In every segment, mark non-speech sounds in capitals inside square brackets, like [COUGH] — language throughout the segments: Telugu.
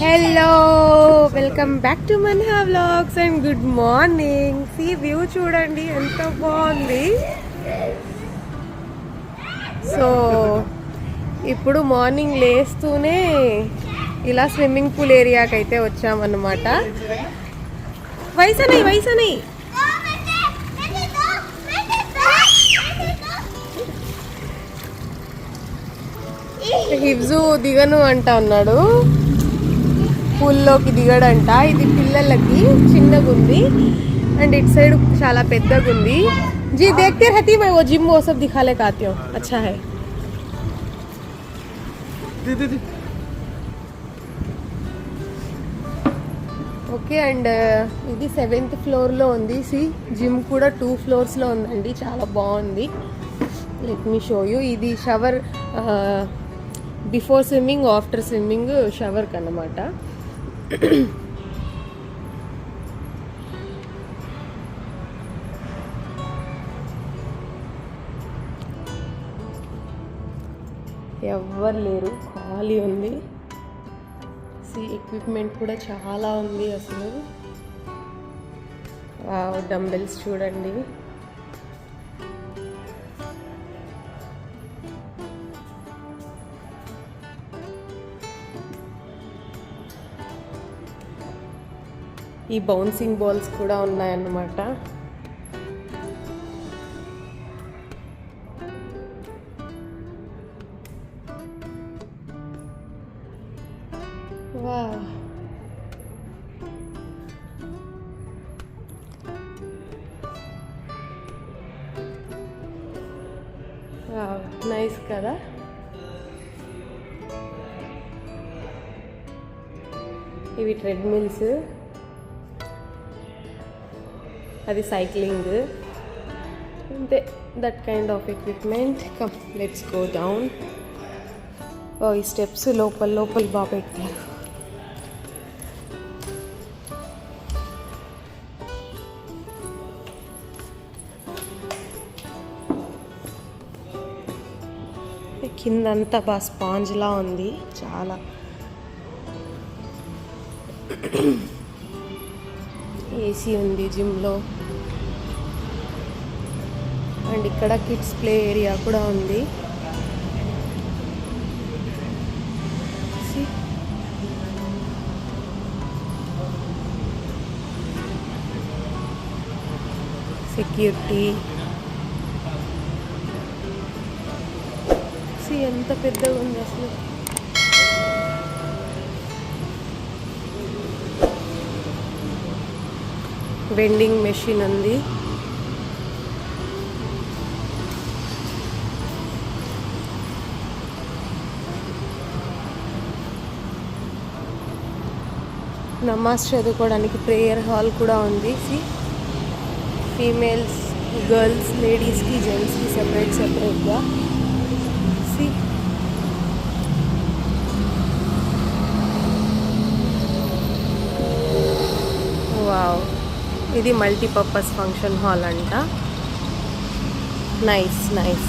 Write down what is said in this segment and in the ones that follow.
Hello welcome back to Manha vlogs and good morning sea view చూడండి ఎంత బాగుంది. సో ఇప్పుడు మార్నింగ్ లేస్తూనే ఇలా స్విమ్మింగ్ పూల్ ఏరియాకి అయితే వచ్చామన్నమాట. వయసనై వయసనై. హిబ్జు దిగను అంట అన్నాడు పూల్లోకి దిగడంట. ఇది పిల్లలకి చిన్నగా ఉంది అండ్ ఇటు సైడ్ చాలా పెద్దగా ఉంది జీ దేక్తే హతి మై ఓ జిమ్ ఓ సబ్ దిఖాలే కాతే అచ్చా హై. ఓకే అండ్ ఇది సెవెంత్ ఫ్లోర్లో ఉంది. సి జిమ్ కూడా టూ ఫ్లోర్స్లో ఉందండి. చాలా బాగుంది. Let me show you. ఇది shower before swimming after swimming షవర్కి అన్నమాట ఎవ్వరు లేరు ఖాళీ ఉంది. సి ఎక్విప్మెంట్ కూడా చాలా ఉంది అసలు. డంబెల్స్ చూడండి. ఈ బౌన్సింగ్ బాల్స్ కూడా ఉన్నాయన్నమాట. నైస్ కదా. ఇవి ట్రెడ్మిల్స్. అది సైక్లింగ్ అంతే that kind of equipment come let's go down ఓ ఈ స్టెప్స్ లోపల లోపల బాగా పెట్టారు కిందంతా బాగా స్పాంజ్లా ఉంది చాలా. [CLEARS THROAT] ఏసీ ఉంది జిమ్లో అండ్ ఇక్కడ కిడ్స్ ప్లే ఏరియా కూడా ఉంది. సెక్యూరిటీ సి ఎంత పెద్దగా ఉంది అసలు. వెండింగ్ మెషిన్ ఉంది. నమాజ్ చదువుకోవడానికి ప్రేయర్ హాల్ కూడా ఉంది. సి ఫీమేల్స్ గర్ల్స్ లేడీస్కి జెంట్స్కి సెపరేట్ సెపరేట్గా సి వావ్ ఇది మల్టీపర్పస్ ఫంక్షన్ హాల్ అంట. నైస్ నైస్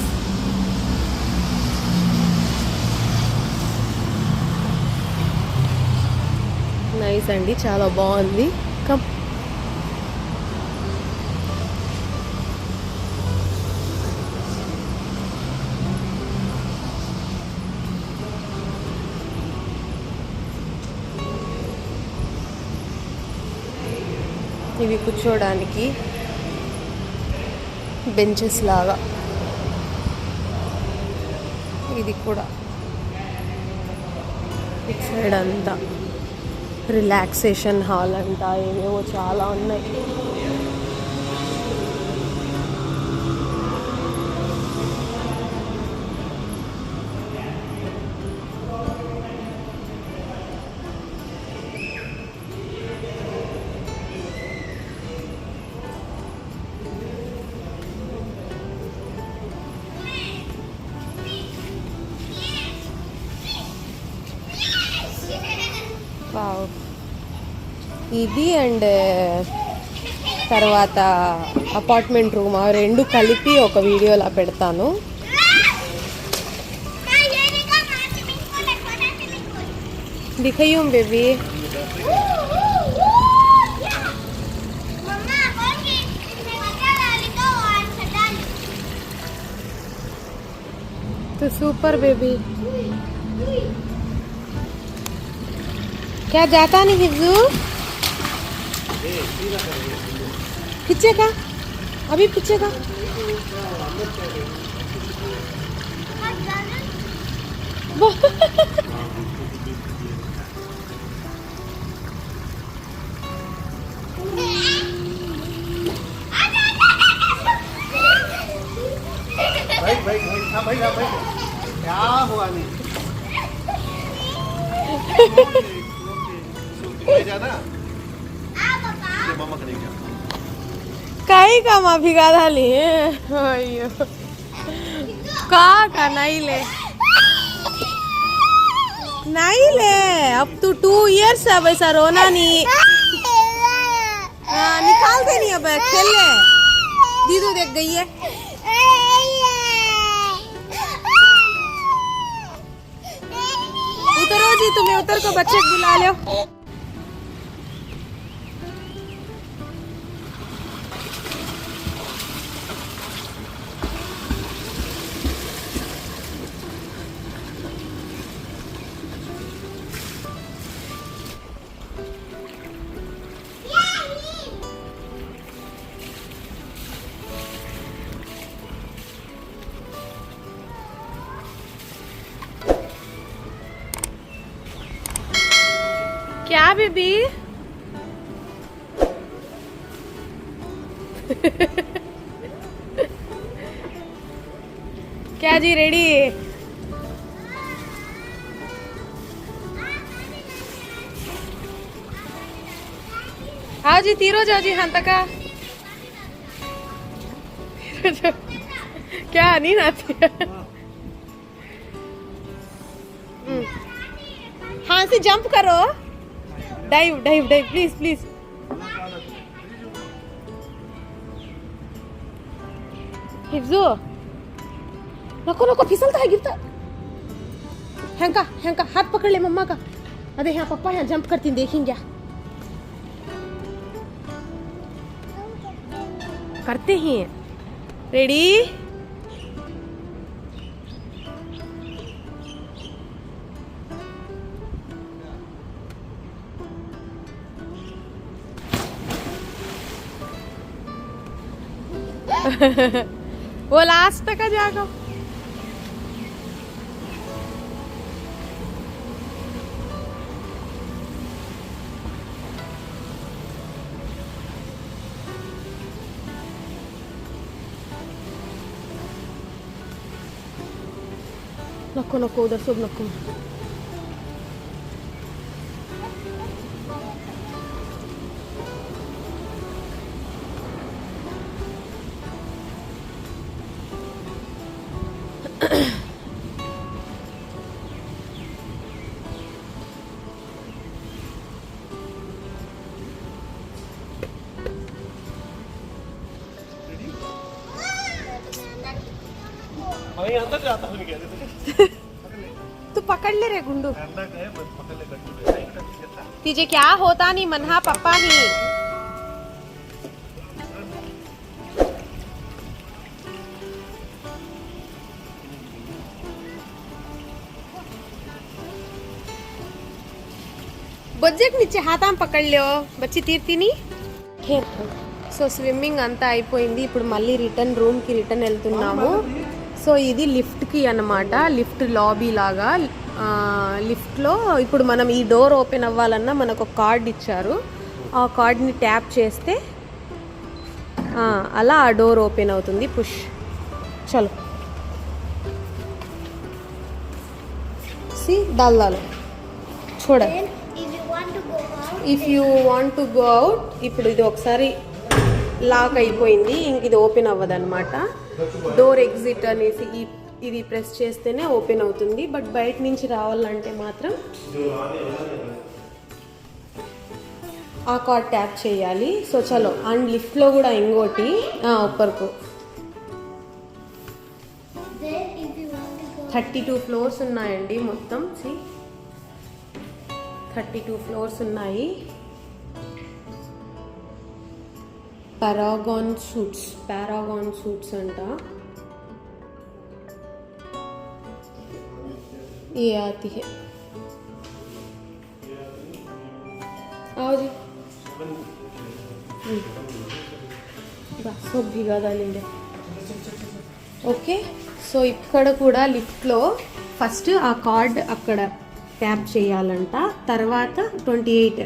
నైస్ అండి చాలా బాగుంది. కమ్. ఇవి కూర్చోడానికి బెంచెస్ లాగా. ఇది కూడా. ఇటు సైడ్ అంతా. రిలాక్సేషన్ హాల్ అంట ఏవేవో చాలా ఉన్నాయి. వావ్ ఇది అండ్ తర్వాత అపార్ట్మెంట్ రూమ్ ఆ రెండు కలిపి ఒక వీడియోలా పెడతాను दिखाइयो बेबी मम्मा कौन की इसमें मजा डाली तो और डाली तो सुपर बेबी क्या जाता नहीं हिजू खिंचेगा अभी खिंचेगा भाई भाई भाई भाई भाई क्या हुआ नहीं जाना काही काम भिगा झाली अय्यो का का? नाही ले। नाही ले। अब तू टू इयर्स है वैसा रोना नहीं। हाँ, निकाल दे नहीं अब खेल ले। दीदू देख गई है। उतरो जी तुम्हें उतर को बच्चे बुला लो बेबी [LAUGHS] क्या जी रेडी हाँ जी, तीरो जाओ जी हाँ तक। [LAUGHS] क्या नहीं आती [LAUGHS] हम्म। हाँ से जंप करो। Dive dive dive please please हिफ्जो नको नको फिसलता है गिरता हैंका हैंका हाथ पकड़ ले मम्मा का अरे यहाँ पापा यहाँ जंप करती देखेंगे करते ही रेडी वो लास्ट तक आ जाएगा नको नको उधर सब तू पकड़ ले रे गुंडू अंदर गए बस पकड़ ले कंटिन्यू तिचे क्या होता नहीं मनहा पप्पा नहीं బొజ్జకి నిచ్చి హాతాం పక్కడ్లో బచ్చి తీర్తిని సో స్విమ్మింగ్ అంతా అయిపోయింది ఇప్పుడు మళ్ళీ రిటర్న్ రూమ్కి రిటర్న్ వెళ్తున్నాము సో ఇది లిఫ్ట్కి అన్నమాట లిఫ్ట్ లాబీ లాగా. లిఫ్ట్లో ఇప్పుడు మనం ఈ డోర్ ఓపెన్ అవ్వాలన్నా మనకు ఒక కార్డ్ ఇచ్చారు. ఆ కార్డ్ని ట్యాప్ చేస్తే అలా ఆ డోర్ ఓపెన్ అవుతుంది. పుష్. చలో. సి దాల్దాలు చూడ. If you want to go out ఇప్పుడు ఇది ఒకసారి లాక్ అయిపోయింది. ఇంక ఇది ఓపెన్ అవ్వదన్నమాట. డోర్ ఎగ్జిట్ అనేసి ఈ ఇది ప్రెస్ చేస్తేనే ఓపెన్ అవుతుంది బట్ బయట నుంచి రావాలంటే మాత్రం ఆ కార్డ్ ట్యాప్ చేయాలి. సో చలో అండ్ లిఫ్ట్లో కూడా ఇంకోటి ఒప్పర్కు. థర్టీ టూ ఫ్లోర్స్ ఉన్నాయండి మొత్తం. సి థర్టీ టూ ఫ్లోర్స్ ఉన్నాయి. పారాగాన్ సూట్స్ పారాగాన్ సూట్స్ అంట. ये आती है आओ जी సో బిగా తగిలిండే ఓకే సో ఇక్కడ కూడా లిఫ్ట్లో ఫస్ట్ ఆ కార్డ్ అక్కడ ట్యాప్ చేయాలంట తర్వాత ట్వంటీ ఎయిట్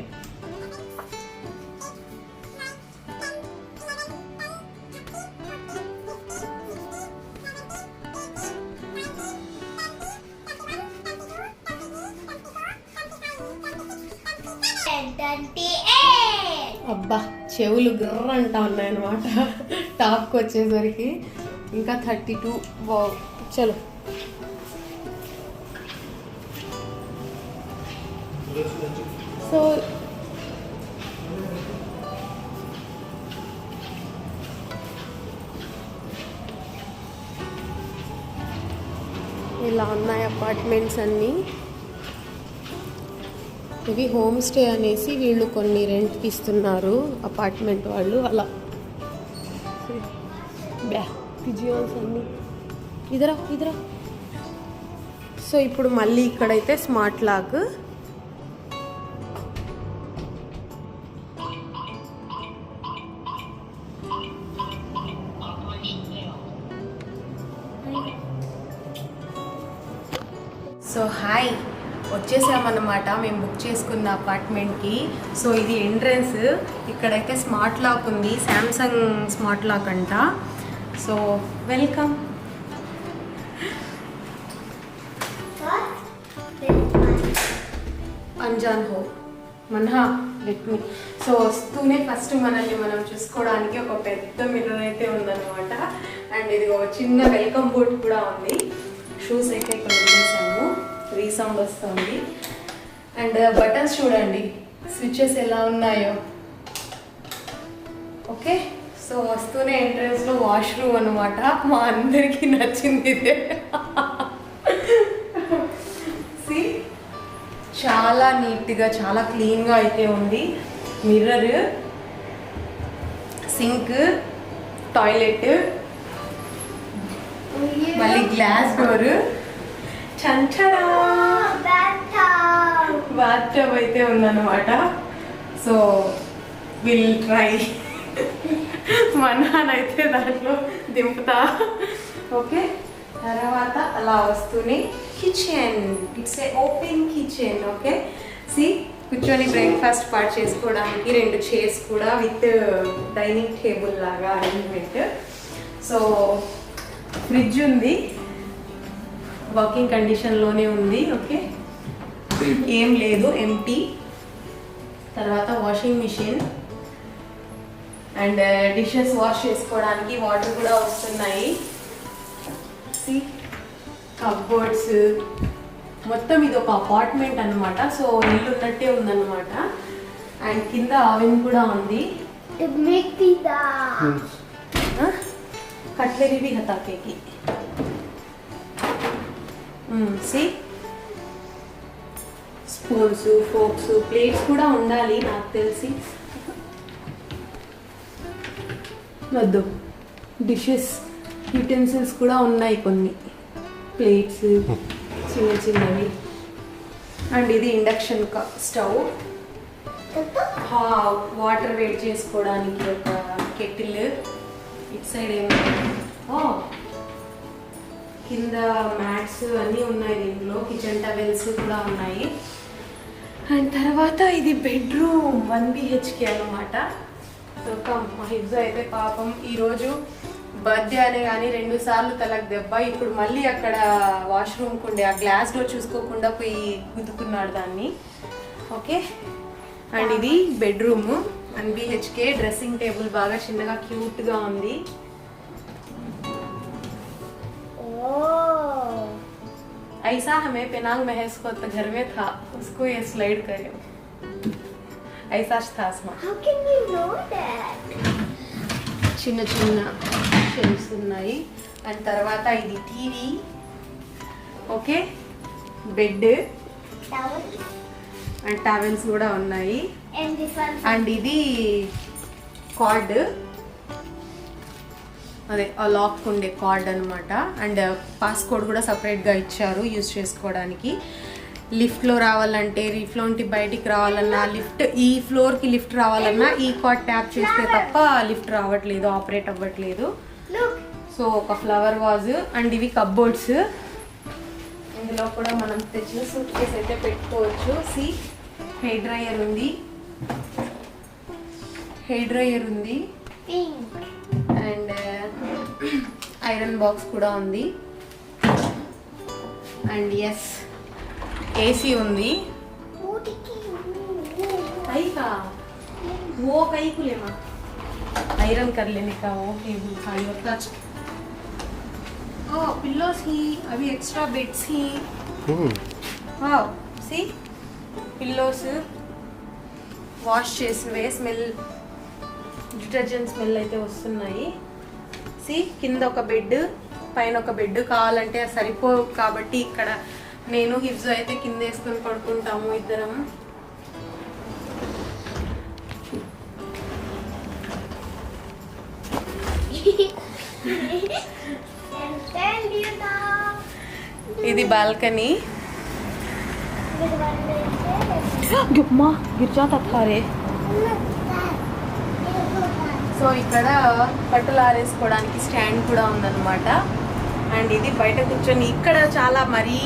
అబ్బా చెవులు గుర్ర అంటా ఉన్నాయన్నమాట. టాప్కి వచ్చేసరికి ఇంకా థర్టీ టూ. చలో. సో ఇలా ఉన్నాయి అపార్ట్మెంట్స్ అన్నీ. ఇవి హోమ్ స్టే అనేసి వీళ్ళు కొన్ని రెంట్కి ఇస్తున్నారు అపార్ట్మెంట్ వాళ్ళు అలా. బ్యా పిజియోన్స్ అన్నీ. ఇదరా ఇదరా. సో ఇప్పుడు మళ్ళీ ఇక్కడైతే స్మార్ట్ లాక్ అనమాట మేము బుక్ చేసుకున్న అపార్ట్మెంట్కి సో ఇది ఎంట్రన్స్ ఇక్కడైతే స్మార్ట్ లాక్ ఉంది. శాంసంగ్ స్మార్ట్ లాక్ అంట. సో వెల్కమ్ అంజాన్ హో మన్హా లెట్ మీ సో వస్తూనే ఫస్ట్ మనల్ని మనం చూసుకోవడానికి ఒక పెద్ద మిర్రర్ అయితే ఉందన్నమాట. అండ్ ఇది ఒక చిన్న వెల్కమ్ బోర్డ్ కూడా ఉంది. షూస్ అయితే ఇక్కడ వదిలేసాము రీసౌండ్ వస్తుంది. అండ్ బటన్స్ చూడండి. స్విచెస్ ఎలా ఉన్నాయో. ఓకే? సో వస్తూనే ఎంట్రన్స్లో వాష్రూమ్ అనమాట మా అందరికీ నచ్చింది ఇదే. సి చాలా నీట్గా చాలా క్లీన్గా అయితే ఉంది. మిర్రర్ సింక్ టాయిలెట్ మళ్ళీ గ్లాస్ డోర్. చంచరా బాత్ టబ్ అయితే ఉందన్నమాట. సో విల్ ట్రై మనానైతే దాంట్లో దింపుతా. ఓకే తర్వాత అలా వస్తూనే kitchen it's a open kitchen okay see కూర్చొని బ్రేక్ఫాస్ట్ పార్ట్ చేసుకోవడానికి రెండు చైర్స్ కూడా విత్ డైనింగ్ టేబుల్ లాగా అరేంజ్మెంట్ సో ఫ్రిడ్జ్ ఉంది. వర్కింగ్ కండిషన్లోనే ఉంది ఓకే ఏం లేదు ఎంటీ తర్వాత washing machine and dishes wash చేసుకోవడానికి వాటర్ కూడా వస్తున్నాయి. కప్బోర్డ్స్ మొత్తం ఇది ఒక అపార్ట్మెంట్ అనమాట సో ఇల్లు ఉన్నట్టే ఉందన్నమాట. అండ్ కింద ఆవిన్ కూడా ఉంది. కట్లరీ హతాకేకి సి స్పూన్స్ ఫోక్స్ ప్లేట్స్ కూడా ఉండాలి నాకు తెలిసి. వద్దు. డిషెస్ యూటెన్సిల్స్ కూడా ఉన్నాయి కొన్ని. ప్లేట్స్ చిన్న చిన్నవి. అండ్ ఇది ఇండక్షన్ స్టవ్ వాటర్ వేడి చేసుకోవడానికి ఒక కెటిల్ ఇటు సైడ్ ఏమో కింద మ్యాట్స్ అన్నీ ఉన్నాయి దీంట్లో. కిచెన్ టవెల్స్ కూడా ఉన్నాయి. అండ్ తర్వాత ఇది బెడ్రూమ్ వన్ బిహెచ్కే అనమాట సో కమ్ మా హిబ్జు అయితే పాపం ఈరోజు బర్త్డే అనే కానీ రెండు సార్లు తలకు దెబ్బ. ఇప్పుడు మళ్ళీ అక్కడ వాష్రూమ్కి ఉండే ఆ గ్లాస్ డోర్ చూసుకోకుండా పోయి గుద్దుకున్నాడు దాన్ని. ఓకే అండ్ ఇది bedroom one BHK. Dressing table బాగా చిన్నగా క్యూట్గా ఉంది. ఓ ऐसा हमें पेनांग महस को तो घर में था उसको ये स्लाइड करे ऐसा था उसमें How can you know that? చిన్న చిన్న షెల్ఫ్స్ ఉన్నాయి అండ్ తర్వాత ఇది TV okay bed Towel? And towels కూడా ఉన్నాయి And this one. అండ్ ఇది కార్డ్ అదే ఆ లాక్ ఉండే కార్డ్ అనమాట అండ్ పాస్కోడ్ కూడా సపరేట్గా ఇచ్చారు యూజ్ చేసుకోవడానికి. లిఫ్ట్లో రావాలంటే లిఫ్ట్లో నుండి బయటికి రావాలన్నా లిఫ్ట్ ఈ ఫ్లోర్కి లిఫ్ట్ రావాలన్నా ఈ కార్డ్ ట్యాప్ చేస్తే తప్ప లిఫ్ట్ రావట్లేదు ఆపరేట్ అవ్వట్లేదు. సో ఒక ఫ్లవర్ వాజ్ అండ్ ఇవి కబ్బోర్డ్స్ ఇందులో కూడా మనం తెచ్చిన సూట్ కేస్ అయితే పెట్టుకోవచ్చు. సి హెయిర్ డ్రైయర్ ఉంది. హెయిర్ డ్రైయర్ ఉంది. ఐరన్ బాక్స్ కూడా ఉంది. అండ్ ఎస్ ఏసీ ఉంది. ఓ కైకులేమా ఐరన్ కర్లేనికా? ఓ కేబుల్ ఖాళీ టచ్ ఓ పిల్లోస్ హీ అవి ఎక్స్ట్రా బెడ్స్ హీ. Hmm. సి? పిల్లోస్ వాష్ చేసినవే స్మెల్ డిటర్జెంట్ స్మెల్ అయితే వస్తున్నాయి. సి కింద ఒక బెడ్ పైన ఒక బెడ్ కావాలంటే అది సరిపోవు కాబట్టి ఇక్కడ నేను హిప్స్ అయితే కింద వేసుకొని పడుకుంటాము ఇద్దరం. ఇది బాల్కనీ. With one సో ఇక్కడ బట్టలు ఆరేసుకోవడానికి స్టాండ్ కూడా ఉందన్నమాట. అండ్ ఇది బయట కూర్చొని ఇక్కడ చాలా మరీ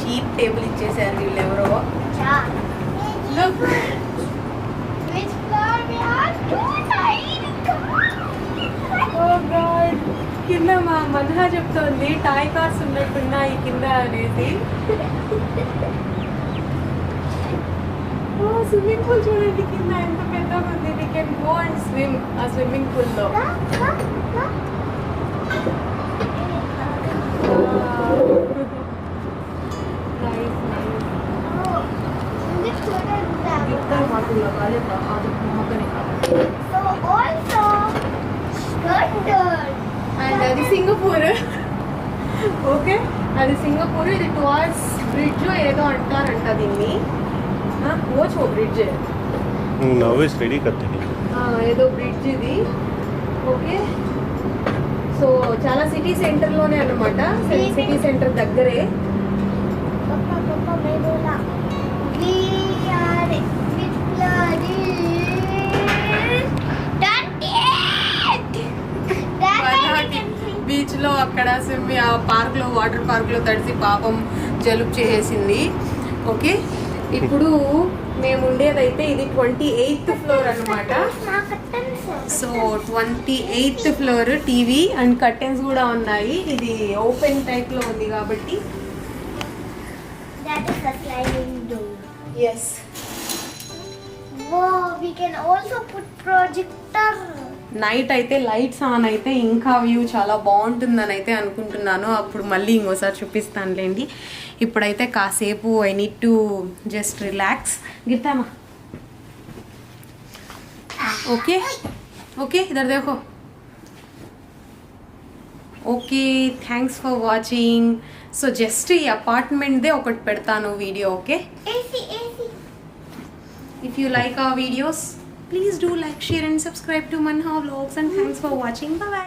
చీప్ టేబుల్ ఇచ్చేసారు వీళ్ళు ఎవరో గాడ్ కింద మా మన్హా చెప్తోంది టాయ్ కార్స్ ఉన్నట్టున్నాయి కింద అనేసి. [LAUGHS] ఓ స్విమ్మింగ్ పూల్ చూడండి కింద ఎంత పెద్దగా ఉంది we can go and swim ఆ స్విమ్మింగ్ పూల్లో [LAUGHS] So also standard. అండ్ అది సింగపూర్ ఓకే అది సింగపూర్ ఇది టువార్డ్స్ బ్రిడ్జ్ ఏదో అంటారంట దీన్ని ఓచో బ్రిడ్జ్ Now is ready करते हैं ఏదో బ్రిడ్జ్ ఇది ఓకే సో చాలా సిటీ సెంటర్లోనే అనమాట సిటీ సెంటర్ దగ్గరే Papa, Papa, may bola. We are with bloody. That's it. Beach లో అక్కడ స్విమ్మి ఆ పార్క్ లో వాటర్ పార్క్ లో తడిసి పాపం జలుబు చేసేసింది ఓకే ఇప్పుడు మేము ఉండేదైతే ఇది ట్వంటీ ఎయిత్ ఫ్లోర్ అన్నమాట. So twenty eighth floor TV and curtains కూడా ఉన్నాయి. ఇది ఓపెన్ టైప్లో ఉంది కాబట్టి. ఎస్. నైట్ అయితే లైట్స్ ఆన్ అయితే ఇంకా వ్యూ చాలా బాగుంటుందని అయితే అనుకుంటున్నాను. అప్పుడు మళ్ళీ ఇంకోసారి చూపిస్తానులేండి. ఇప్పుడైతే కాసేపు I need to just relax గిట్టామా okay okay ఇద్దరు దేకో okay thanks for watching so just ఈ అపార్ట్మెంట్దే ఒకటి పెడతాను video okay AC, AC. If you like our videos, please do like, share and subscribe to Manha Vlogs and thanks for watching. Bye bye.